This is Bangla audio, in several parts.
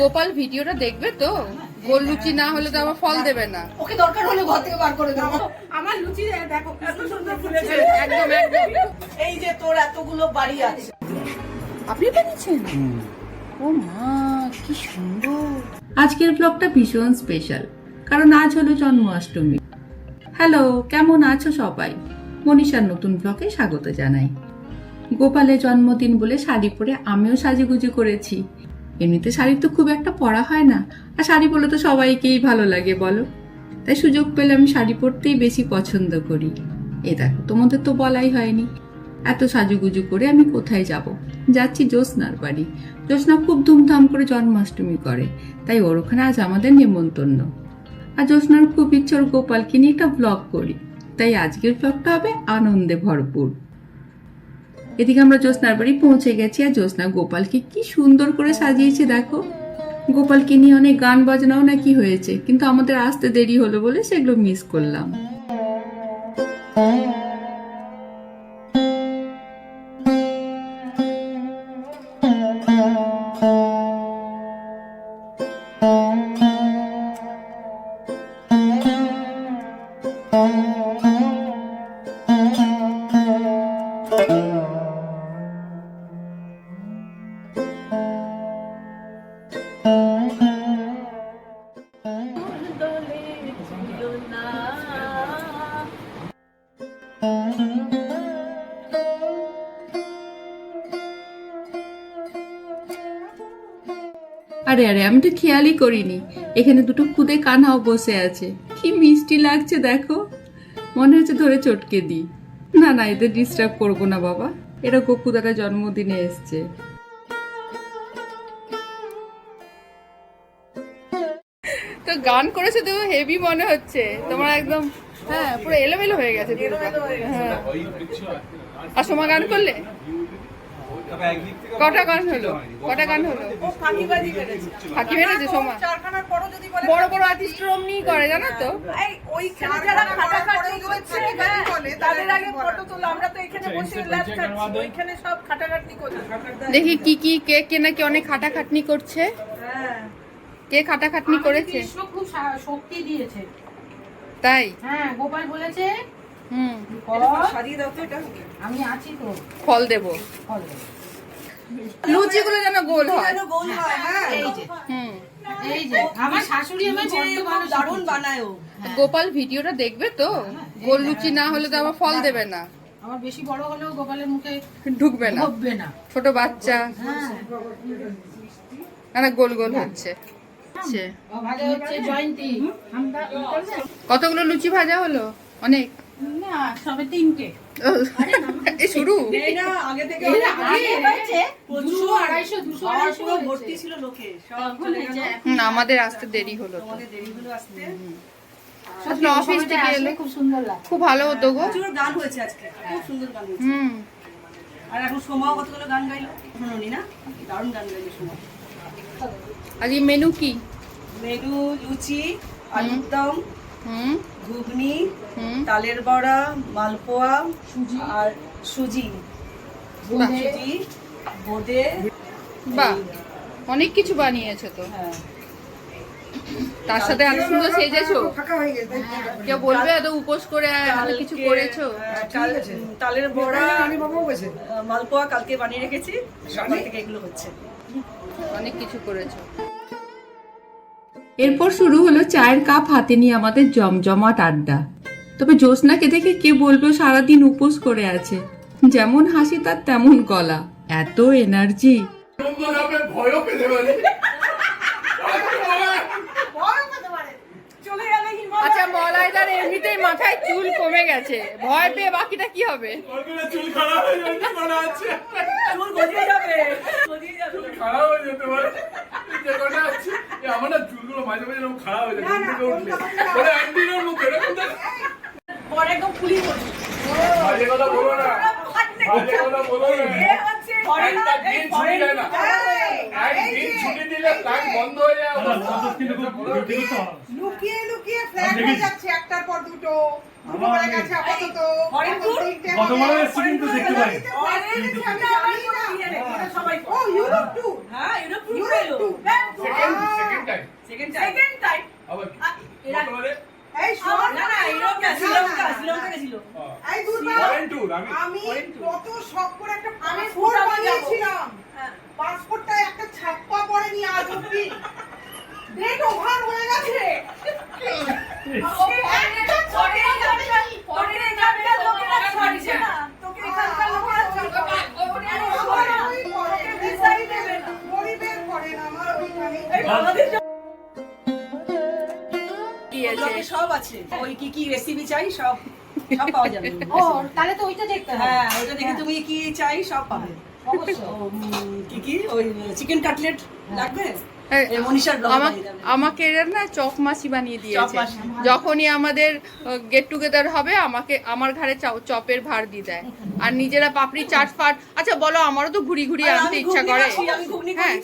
গোপাল ভিডিওটা দেখবে তো। গোল লুচি না হলে তো আবার ফল দেবে না। ওকে দরকার হলে ঘর থেকে বার করে দেবো। আমার লুচি দেখো এত সুন্দর ফুলেছে। একদম একদম। এই যে তোর এতগুলো বাড়ি আছে। আপনি বানিয়েছেন? ও মা কি সুন্দর। আজকের ব্লগটা ভীষণ স্পেশাল কারণ আজ হলো জন্মাষ্টমী। হ্যালো কেমন আছো সবাই? মনীষার নতুন ব্লগে স্বাগত জানাই। গোপালের জন্মদিন বলে শাড়ি পরে আমিও সাজুগুজু করেছি। এমনিতে শাড়ি তো খুব একটা পরা হয় না। আর শাড়ি পরলে তো সবাইকেই ভালো লাগে, বলো? তাই সুযোগ পেলে আমি শাড়ি পরতেই বেশি পছন্দ করি। এ দেখো, তোমাদের তো বলাই হয়নি। এত সাজুগুজু করে আমি কোথায় যাব? যাচ্ছি জ্যোৎস্নার বাড়ি। জ্যোৎস্না খুব ধুমধাম করে জন্মাষ্টমী করে, তাই ওর ওখানে আজ আমাদের নেমন্তন্ন। আর জ্যোৎস্নার খুব ইচ্ছে ওর গোপালকে নিয়ে একটা ব্লগ করি। তাই আজকের ব্লগটা হবে আনন্দে ভরপুর। এদিকে আমরা জ্যোৎস্নার বাড়ি পৌঁছে গেছি আর জ্যোৎস্না গোপালকে কি সুন্দর করে সাজিয়েছে, দেখো। গোপালকে নিয়ে অনেক গান বাজনাও নাকি হয়েছে, কিন্তু আমাদের আসতে দেরি হলো বলে সেগুলো মিস করলাম। আরে আরে, আমি তো খেয়ালই করিনি। এখানে দুটো খুদে কানাও বসে আছে। কি মিষ্টি লাগছে, দেখো। মনে হচ্ছে ধরে চটকে দিই। না না, এদের ডিস্টার্ব করব না, বাবা। এরা গোকুদারা জন্মদিনে এসছে। তো গান করেছে তো হেভি মনে হচ্ছে। তোমার একদম হ্যাঁ পুরো এলোমেলো হয়ে গেছে হ্যাঁ। আর সোমা গান করলে? কটা গান হলো? কটা গান হলো? ও ফাঁকিবাজি করেছে। ফাঁকি মেরেছে সোমা। বড় বড় আর্টিস্ট অমনিই করে জানো তো? ওইখানে যারা খাটাখাটি করছে তাদের আগে ফটো তোলো আমরা তো এখানে বসে ল্যাব খাচ্ছি ওইখানে সব খাটাখাটনি করছে। দেখি কি কি কে কে নাকি অনেক খাটাখাটনি করছে? হ্যাঁ। কে খাটাখাটনি করেছে? খুব শক্তি দিয়েছে। তাই? হ্যাঁ গোপাল বলেছে। হুম। কর, সারিয়ে দাও তো এটা। আমি আছি তো। ফল দেবো। ফল দে। লুচিগুলো যেন গোল হয়। যেন গোল হয় হ্যাঁ এই যে হুম। এই যে আমার শাশুড়ি আমার যে ভালো দারুণ বানায় গোপাল ভিডিওটা দেখবে তো? গোল লুচি না হলে তো আবার ফল দেবে না। আমার বেশি বড় হলেও গোপালের মুখে ঢুকবে না। ঢুকবে না। ছোট বাচ্চা। হ্যাঁ। না না গোল গোল হচ্ছে। হচ্ছে। ভালো হচ্ছে জয়ন্তী। আমরা কতগুলো লুচি ভাজা হলো? অনেক। না সবে তিনটে। শুরু। আগে থেকে। ভর্তি ছিল লোকে আমাদের আসতে দেরি হলো দেরি হলো আসতে। অফিস থেকে এলে খুব সুন্দর লাগে খুব ভালো হতো গো। প্রচুর গান হয়েছে আজকে খুব সুন্দর গান হয়েছে। হুম। আর এখন সোমাও কতগুলো গান গাইলো? শুনুনি না? দারুণ গান গাইলো সোমা আজকে মেনু কি? মেনু লুচি আলুর দম ঘুগনি তালের বড়া মালপোয়া আর সুজি। সুজি বোঁদে বাহ। অনেক কিছু বানিয়েছো তো। হ্যাঁ। তার সাথে এত সুন্দর সেজেছো? কেউ বলবে এত উপোস করে এত কিছু করেছ? কাল- উম, তালের বড়া মালপোয়া কালকে বানিয়ে রেখেছি। সকাল থেকে এগুলো হচ্ছে। অনেক কিছু করেছ। এরপর শুরু হলো চায়ের কাপ হাতে নিয়ে আমাদের জমজমাট আড্ডা। তবে জ্যোৎস্নাকে দেখে কে বলবে সারাদিন উপোস করে আছে? যেমন হাসি তার তেমন গলা। এত এনার্জি আচ্ছা মলাইদার এমনিতেই মাথায় চুল কমে গেছে। ভয় পেয়ে বাকিটা কি হবে? চুল গজিয়ে যাবে গজিয়ে যাবে। খারাপ হয়ে যেতে পারে। আছে। আমার না চুলগুলো মাঝে মাঝে এরকম খারাপ হয়ে যায় ঘুম থেকে উঠলে। ওরে অ্যান্টিনোর মুখ এরকম পরে একদম ফুলি করি বাজে কথা বলো না। বাজে কথা বলো না। একটা দিন ছুটি দেয় না। একদিন ছুটি দিলে প্ল্যান বন্ধ হয়ে যায়। লুকিয়ে লুকিয়ে ফ্ল্যাট হয়ে যাচ্ছে একটার পর দুটো। গেছে আপাতত। দূর? দেখতে পাই গেছে, আমি জানি না। সবাই ও ইউরোপ টু হ্যাঁ Europe Europe two second second time second second time আবার এরা- এই শোন না না ইউরোপ না শ্রীলঙ্কা শ্রীলঙ্কা গেছিল এই দুর্বা ফরেন ট্যুর আমি আমি কত শখ করে একটা পাসপোর্ট বানিয়েছিলাম। হ্যাঁ। পাসপোর্টটা একটা ছাপ্পা পড়েনি আজ অব্দি ডেট ওভার হয়ে গেছে। আছে। ওই কি কি রেসিপি চাই সব সব পাওয়া যাবে। ও তাহলে তো ওইটা দেখতে হবে। হ্যাঁ ওইটা দেখে তুমি কি চাই সব পাবে। কি কি? ওই চিকেন কাটলেট লাগবে? বানিয়ে দেবে। আমাকে এরা না চপ মাসি বানিয়ে দিয়েছে। যখনই আমাদের গেট টুগেদার হবে আমাকে আমার ঘরে চপের ভার দিয়ে দেয়। আর নিজেরা পাপড়ি চাট ফাট আচ্ছা বলো আমারও তো ঘুরি ঘুরি আনতে ইচ্ছা করে। হ্যাঁ।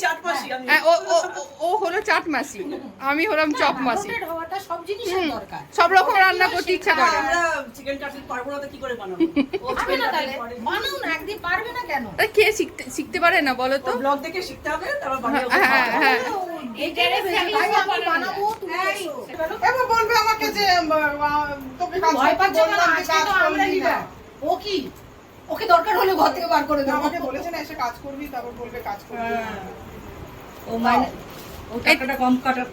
হ্যাঁ, ও ও ও- ও হলো চাট মাসি আমি হলাম চপ মাসি। সব রকম রান্না করতে ইচ্ছা করে। আমরা চিকেন কাটলেট পারব না তো কি শিখতে শিখতে পারে না বলো তো। ব্লগ দেখে শিখতে হবে হ্যাঁ হ্যাঁ। এইটা আমি বানাবো তুমি এসো। এবার বলবে আমাকে যে আহ, আহ, তোকে কাজ করতে বললাম যে কাজ করবি না। ও কি? ওকে দরকার হলে ঘর থেকে বার করে দেবো। আমাকে বলেছে না এসে কাজ করবি তারপর বলবে কাজ করবি হ্যাঁ। ও মানে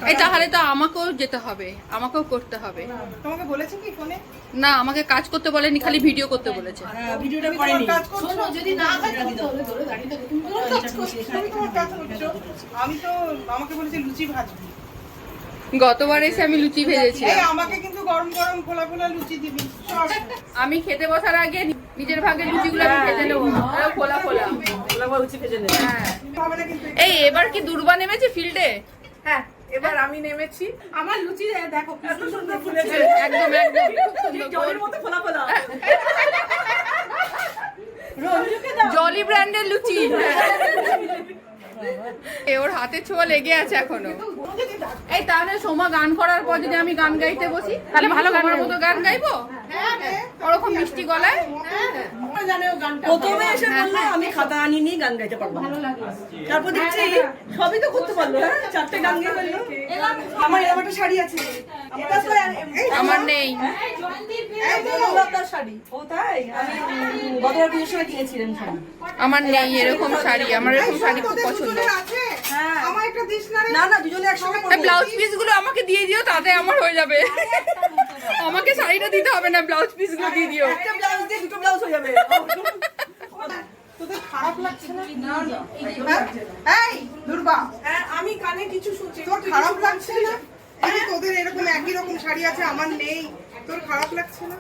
এই তাহলে তো আমাকেও যেতে হবে আমাকেও করতে হবে। তোমাকে বলেছে কি ফোনে? না আমাকে কাজ করতে বলেনি খালি ভিডিও করতে বলেছে। হ্যাঁ, ভিডিওটা করেনি। তোমার কাজ করছ। শোনো যদি না হয় তুমি ধরে ধরে দাঁড়িয়ে তুমি কাজ করছ তুমি তোমার কাজ করছ। আমি তো আমাকে বলেছে লুচি ভাজবি। গতবার এসে আমি লুচি ভেজেছি আমাকে কিন্তু গরম গরম খোলা খোলা লুচি দিবি। আমি খেতে বসার আগে নিজের ভাগে লুচিগুলো আমি ভেজে নেব। এরকম খোলা খোলা। উচিত ভেজে নেবে। হ্যাঁ। এই এবার কি দুর্বা নেমেছে ফিল্ডে? হ্যাঁ এবার আমি নেমেছি। আমার লুচি দেখো এত সুন্দর ফুলেছে। একদম একদম জলের মতো ফোলা ফোলা জলি ব্র্যান্ডের লুচি। এ ওর হাতে ছোঁয়া লেগে আছে এখনও। এই তাহলে সোমা গান করার পর যদি আমি গান গাইতে বসি তাহলে ভালো গানের মতো গান গাইবো? ওরকম মিষ্টি গলায়? প্রথমে এসে বলল আমি খাতা আনিনি গান গাইতে পারব তারপর দেখছি সবই তো করতে পারল হ্যাঁ? চারটে গান গিয়ে বলল আমার এরকম একটা শাড়ি আছে। আমার নেই। আমার এরকম শাড়ি আমার এরকম শাড়ি খুব পছন্দ হ্যাঁ। আমার একটা দিস না না না দুজনে একসঙ্গে ব্লাউজ পিসগুলো আমাকে দিয়ে দিও তাতে আমার হয়ে যাবে। আমাকে শাড়িটা দিতে হবে না ব্লাউজ পিসগুলো দিয়ে দিও। একটা ব্লাউজ দিয়ে দুটো ব্লাউজ হয়ে যাবে। তোদের খারাপ লাগছে না? হ্যাঁ? এই দুর্বা। হ্যাঁ, আমি কানে কিছু শুনছি। তোর খারাপ লাগছে না? এই তোদের এরকম একই রকম শাড়ি আছে আমার নেই। তোর খারাপ লাগছে না?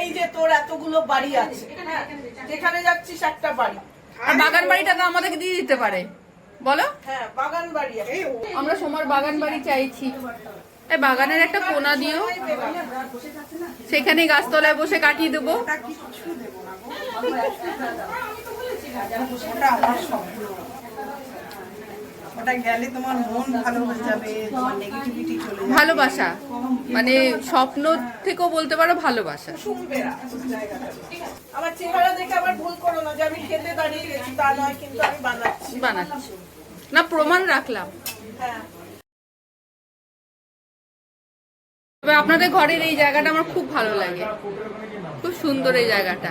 এই যে তোর এতগুলো বাড়ি আছে হ্যাঁ, যেখানে যাচ্ছিস একটা বাড়ি। আর বাগান বাড়িটা তো আমাদেরকে দিয়ে দিতে পারে। বলো? হ্যাঁ বাগান বাড়ি আমরা সোমার বাগান বাড়ি চাইছি। এই বাগানের একটা কোনা দিও। সেখানে গাছতলায় বসে কাটিয়ে দেবো। ভালোবাসা। মানে স্বপ্ন থেকেও বলতে পারো ভালোবাসা। না আমার চেহারা দেখে আবার ভুল করো না যে আমি খেতে দাঁড়িয়ে গেছি তা নয় কিন্তু আমি বানাচ্ছি। বানাচ্ছি। না প্রমাণ রাখলাম। হ্যাঁ। তবে আপনাদের ঘরের এই জায়গাটা আমার খুব ভালো লাগে। খুব সুন্দর এই জায়গাটা।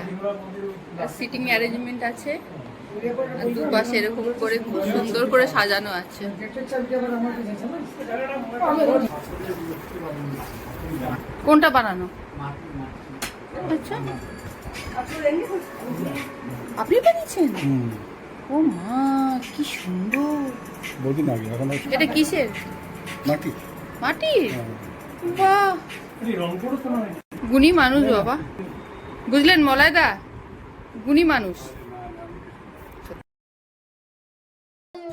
সিটিং অ্যারেঞ্জমেন্ট আছে। দুপাশে এরকম করে খুব সুন্দর করে সাজানো আছে। কোনটা বানানো? আচ্ছা। আপনি বানিয়েছেন? ও মা কি সুন্দর। এটা কিসের? মাটি। মাটির বাহ! গুণী মানুষ বাবা। বুঝলেন মলায়দা গুণী মানুষ।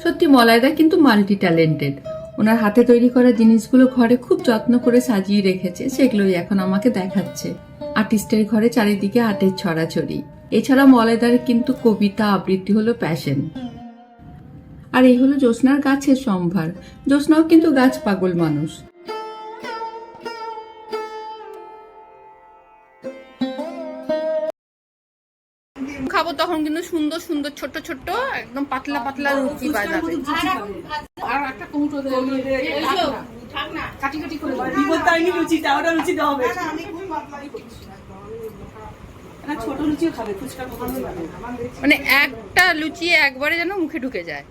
সত্যি মলায়দা কিন্তু মাল্টি ট্যালেন্টেড ওনার হাতে তৈরি করা জিনিসগুলো ঘরে খুব যত্ন করে সাজিয়ে রেখেছে সেগুলোই এখন আমাকে দেখাচ্ছে। আর্টিস্টের ঘরে চারিদিকে আর্টের ছড়াছড়ি। এছাড়া মলায়দার কিন্তু কবিতা আবৃত্তি হলো প্যাশন আর এই হলো জ্যোৎস্নার গাছের সম্ভার। জ্যোৎস্নাও কিন্তু গাছ পাগল মানুষ। খাব তখন কিন্তু সুন্দর সুন্দর ছোট ছোট একদম পাতলা পাতলা রুটি বাজাবে আর একটা কৌটো কাটি কাটি করে হবে। আমি খুব পাতলাই করছি। মানে একটা লুচি একবারে যেন মুখে ঢুকে যায়।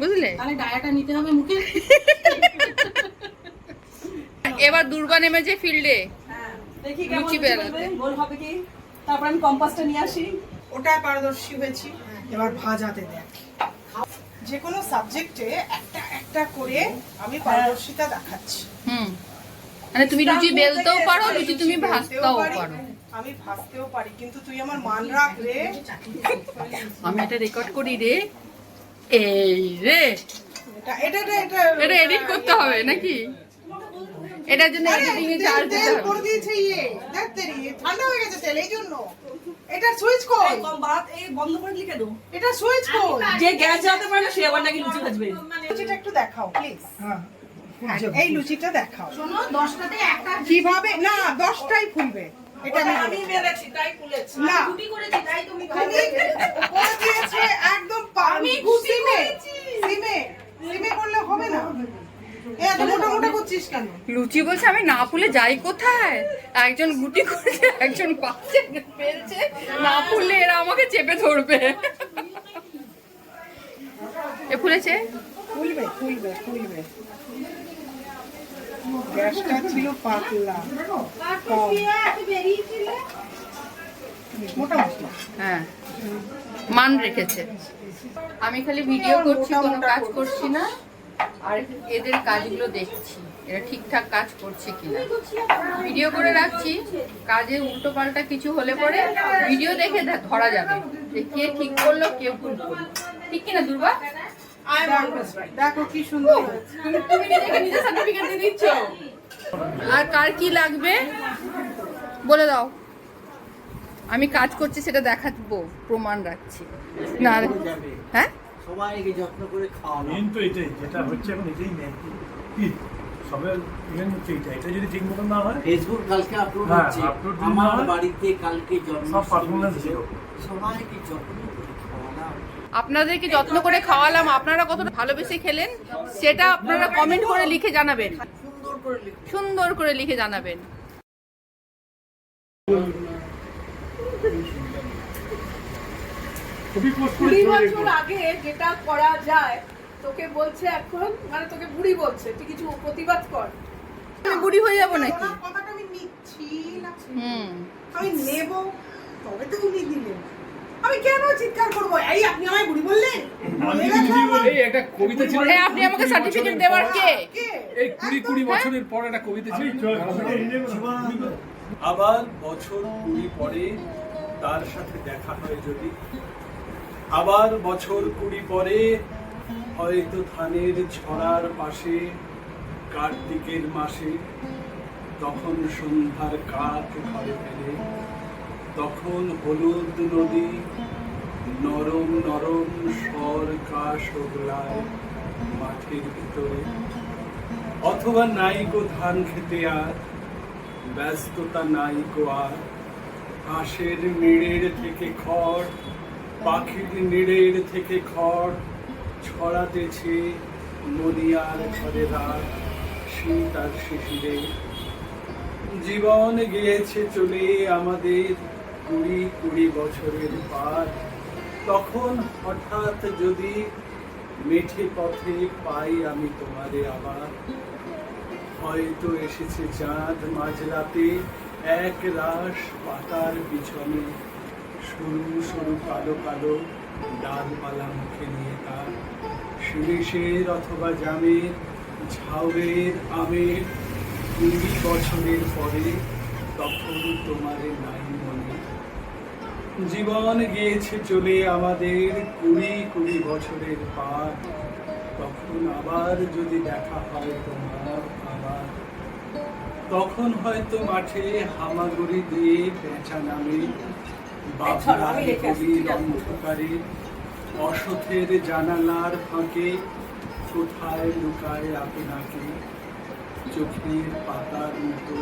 বুঝলে? তাহলে ডায়াটা নিতে হবে মুখে। এবার দুর্বা নেমেছে ফিল্ডে। লুচি লুচি কি? তারপর আমি কম্পাসটা নিয়ে আসি। ওটায় পারদর্শী হয়েছি এবার ভাজাতে দেখ। যে কোনো সাবজেক্টে একটা একটা করে আমি পারদর্শিতা দেখাচ্ছি। হুম। মানে তুমি লুচি বেলতেও পারো লুচি তুমি ভাজতেও পারো আমি ভাজতেও পারি কিন্তু তুই আমার মান রাখ রে। আমি এটা রেকর্ড করি রে। এই রে। এটা এটা এটা এটা এডিট করতে হবে নাকি? এটার জন্য এডিটিং এ চার্জ দিতে হবে। করে দিয়েছে ইয়ে। দেখ তেরি ঠান্ডা হয়ে গেছে তেল এই জন্য এটা সুইচ কই? এই কম ভাত এই বন্ধ করে দিলি কেন? এটা সুইচ কই? যে গ্যাস জ্বালাতে পারে না সে আবার নাকি লুচি ভাজবে। লুচিটা একটু দেখাও প্লিজ এই লুচিটা দেখাও। শোনো দশটাতে একটা কীভাবে? না দশটাই ফুলবে। এটা আমি মেরেছি তাই খুলেছি না। করেছি তাই তুমি করে দিয়েছে। একদম আমি সিমে। সিমে। করলে হবে না। লুচি বলছে আমি না ফুলে যাই কোথায়? একজন গুটি করছে একজন পাচ্ছে ফেলছে। না ফুললে এরা আমাকে চেপে ধরবে। এ ফুলেছে? ফুলবে ফুলবে ফুলবে। গ্যাসটা ছিল পাতলা কম। মোটা মশলা। হ্যাঁ। মান রেখেছে। আমি খালি ভিডিও করছি কোনো কাজ করছি না। আর এদের কাজগুলো দেখছি এরা ঠিকঠাক কাজ করছে কিনা। ভিডিও করে রাখছি কাজে উল্টো পাল্টা কিছু হলে পরে ভিডিও দেখে ধরা যাবে যে কে ঠিক করল কে ভুল করল। ঠিক কিনা দুর্বা? দেখো- দেখো কি সুন্দর তুমি তুমি নিজে সার্টিফিকেট দিয়ে দিচ্ছ। আর কার কি লাগবে? বলে দাও। আমি কাজ করছি সেটা দেখাবো প্রমাণ রাখছি। না হ্যাঁ? সবাইকে যত্ন করে খাওয়ানো। মেন তো এটাই যেটা হচ্ছে এখন এটাই মেন কি? সবের মেন হচ্ছে এটা। এটা যদি ঠিক মতো না হয় ফেসবুক কালকে আপলোড হচ্ছে। আমার বাড়িতে কালকে জন্ম সব performance সবাইকে যত্ন করে খাওয়ানো আপনাদেরকে যত্ন করে খাওয়ালাম। আপনারা কতটা ভালোবেসে খেলেন সেটা আপনারা কমেন্ট করে লিখে জানাবেন। সুন্দর করে লিখে সুন্দর করে লিখে জানাবেন। কুড়ি বছর আগে যেটা করা যায় তোকে বলছে এখন মানে তোকে বুড়ি বলছে তুই কিছু প্রতিবাদ কর। বুড়ি হয়ে যাব নাকি? কথাটা আমি নিচ্ছি না। আমি নেব তবে তো উনি দিলেন আমি কেন চিৎকার করব? এই আপনি আমায় বুড়ি বললেন? বলে গেছে আমার- এই একটা কবিতা ছিল এই আপনি আমাকে সার্টিফিকেট দেওয়ার কে কে? এই কুড়ি কুড়ি বছরের পর একটা কবিতা ছিল। আবার বছর কুড়ি পরে তার সাথে দেখা হয় যদি। আবার বছর কুড়ি পরে হয়তো ধানের ছড়ার পাশে, কার্তিকের মাসে, তখন সন্ধ্যার কাক ঘরে ফেলে, তখন হলুদ নদী নরম নরম স্বর কাশ মাঠের ভিতরে। অথবা নাই গো ধান খেতে আর, ব্যস্ততা নাই গো আর হাঁসের মেড়ের থেকে খড় পাখির নিড়ের থেকে খড় ছড়াতেছে মনিয়ার ঘরে রাত শীত আর শিশিরে। জীবন গিয়েছে চলে আমাদের কুড়ি কুড়ি বছরের পার। তখন হঠাৎ যদি মেঠে পথে পাই আমি তোমারে আবার। হয়তো এসেছে চাঁদ মাঝরাতে এক রাস পাতার পিছনে। সরু সরু কালো কালো ডালপালা মুখে নিয়ে তার শিরিষের অথবা জামের, ঝাউরের আমের কুড়ি বছরের পরে তখন তোমারে নাই মনে। জীবন গিয়েছে চলে আমাদের কুড়ি কুড়ি বছরের পার। তখন আবার যদি দেখা হয় তোমার আবার। তখন হয়তো মাঠে হামাগুড়ি দিয়ে পেঁচা নামে অন্ধকারে অসথের জানালার ফাঁকে কোথায় লুকায় আপনাকে? চোখের পাতার মতো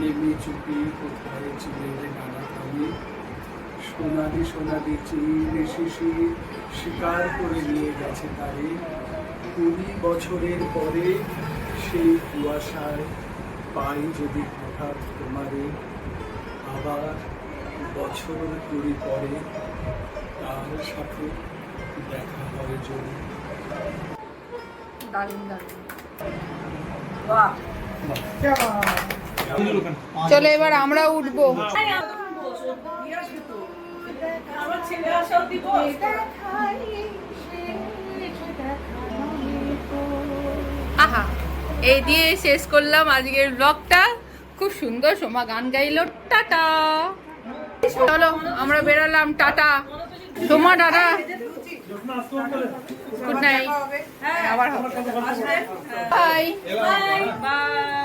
নেমে চুপি কোথায় চুলের নানা থামে? সোনালি সোনালি চিল শিশির শিকার করে নিয়ে গেছে তারে। কুড়ি বছরের পরে সেই কুয়াশায় পাই যদি হঠাৎ তোমারে। আবার বছর কুড়ি পরে তার সাথে দেখা হয় দারুণ চলো এবার আমরা উঠবো। আহা এই দিয়ে শেষ করলাম আজকের ব্লগটা খুব সুন্দর সোমা গান গাইলো। টাটা। চলো আমরা বেরোলাম টাটা। তোমার টাটা গুড নাইট আবার হবে। Bye bye